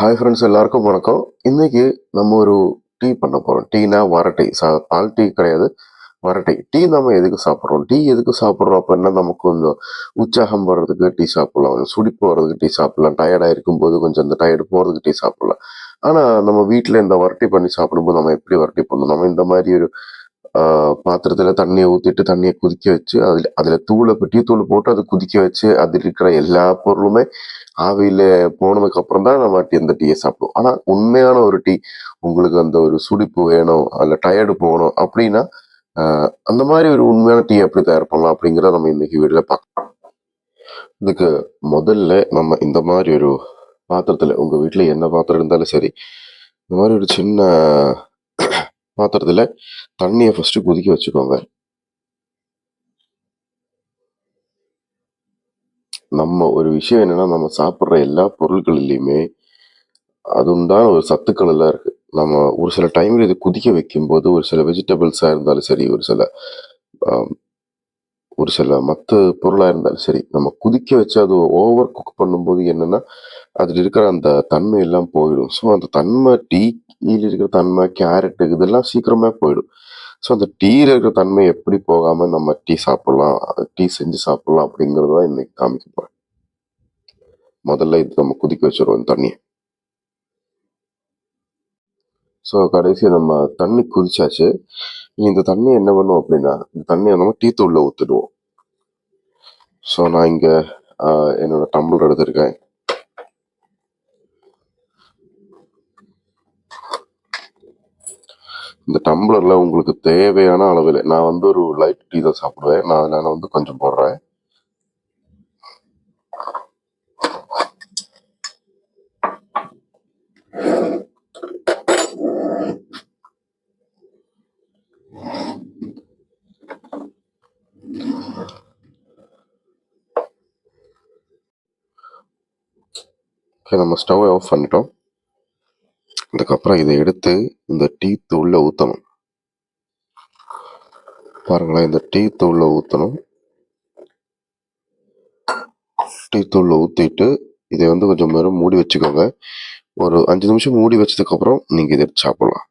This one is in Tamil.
ஹாய் ஃப்ரெண்ட்ஸ் எல்லாருக்கும் வணக்கம். இன்னைக்கு நம்ம ஒரு டீ பண்ண போகிறோம் டீனா வரட்டை சா பால் டீ கிடையாது. வரட்டை டீ. நம்ம எதுக்கு சாப்பிட்றோம்? டீ எதுக்கு சாப்பிட்றோம் அப்படின்னா நமக்கு கொஞ்சம் உற்சாகம் வர்றதுக்கு டீ சாப்பிட்லாம். கொஞ்சம் சுடிப்பு வர்றதுக்கு டீ சாப்பிட்லாம். டயர்டாக இருக்கும்போது கொஞ்சம் அந்த டயர்டு போகிறதுக்கு டீ சாப்பிட்லாம். ஆனால் நம்ம வீட்டில் இந்த வரட்டி பண்ணி சாப்பிடும்போது நம்ம எப்படி வரட்டி பண்ணணும்? நம்ம இந்த மாதிரி ஒரு பாத்திரத்தில் தண்ணியை ஊற்றிட்டு தண்ணியை கொதிக்க வச்சு அதில் அதில் தூளை இப்போ டீ தூள் போட்டு அதை கொதிக்க வச்சு அதில் இருக்கிற எல்லா பொருளுமே ஆவியில் போனதுக்கு அப்புறம் தான் நம்ம டீ அந்த டீயை சாப்பிடுவோம். ஆனால் உண்மையான ஒரு டீ உங்களுக்கு அந்த ஒரு சுடிப்பு வேணும் அதில் டயர்டு போகணும் அப்படின்னா அந்த மாதிரி ஒரு உண்மையான டீ எப்படி தயார் பண்ணலாம் அப்படிங்கிறத நம்ம இன்னைக்கு வீடியோல பார்க்கலாம். இதுக்கு முதல்ல நம்ம இந்த மாதிரி ஒரு பாத்திரத்தில் உங்கள் வீட்டில் என்ன பாத்திரம் இருந்தாலும் சரி இந்த மாதிரி ஒரு சின்ன பாத்திரத்தில் தண்ணியை ஃபஸ்ட்டு கொதிக்க வச்சுக்கோங்க. நம்ம ஒரு விஷயம் என்னன்னா நம்ம சாப்பிட்ற எல்லா பொருட்களிலையுமே அது உண்டான ஒரு சத்துக்கள் எல்லாம் இருக்கு. நம்ம ஒரு சில டைம்ல இது கொதிக்க வைக்கும்போது ஒரு சில வெஜிடபிள்ஸாக இருந்தாலும் சரி ஒரு சில ஒரு சில மற்ற பொருளாக இருந்தாலும் சரி நம்ம குதிக்க வச்சு அது ஓவர் குக் பண்ணும்போது என்னன்னா அதில் இருக்கிற அந்த தன்மை எல்லாம் போயிடும். ஸோ அந்த தன்மை டீயில் இருக்கிற தன்மை கேரட்டு இதெல்லாம் சீக்கிரமே போயிடும். ஸோ அந்த டீயில் இருக்கிற தன்மை எப்படி போகாமல் நம்ம டீ சாப்பிட்லாம் டீ செஞ்சு சாப்பிட்லாம் அப்படிங்கிறது தான் இன்னைக்கு காமிக்க போகிறேன் முதல்ல இது நம்ம குதிக்க வச்சிருவோம் தண்ணியை. ஸோ கடைசி நம்ம தண்ணி குதிச்சாச்சு. இந்த தண்ணி என்ன பண்ணுவோம் அப்படின்னா இந்த தண்ணியை நம்ம டீ தூளில் ஊற்றிடுவோம் ஸோ நான் இங்கே என்னோட டம்ளர் எடுத்திருக்கேன். இந்த டம்ளர்ல உங்களுக்கு தேவையான அளவில் நான் வந்து ஒரு லைட் டீ தான் சாப்பிடுவேன். நான் நான் வந்து கொஞ்சம் போடுறேன். ஓகே நம்ம ஸ்டவ் ஆஃப் பண்ணிட்டோம். அதுக்கப்புறம் இதை எடுத்து இந்த டீ தூள்ல ஊற்றணும் பாருங்களேன் இந்த டீ தூள்ல ஊற்றணும் டீ தூள்ல ஊற்றிட்டு இதை வந்து கொஞ்சம் நேரம் மூடி வச்சுக்கோங்க. ஒரு அஞ்சு நிமிஷம் மூடி வச்சதுக்கப்புறம் நீங்கள் இதை எடுத்து சாப்பிடலாம்.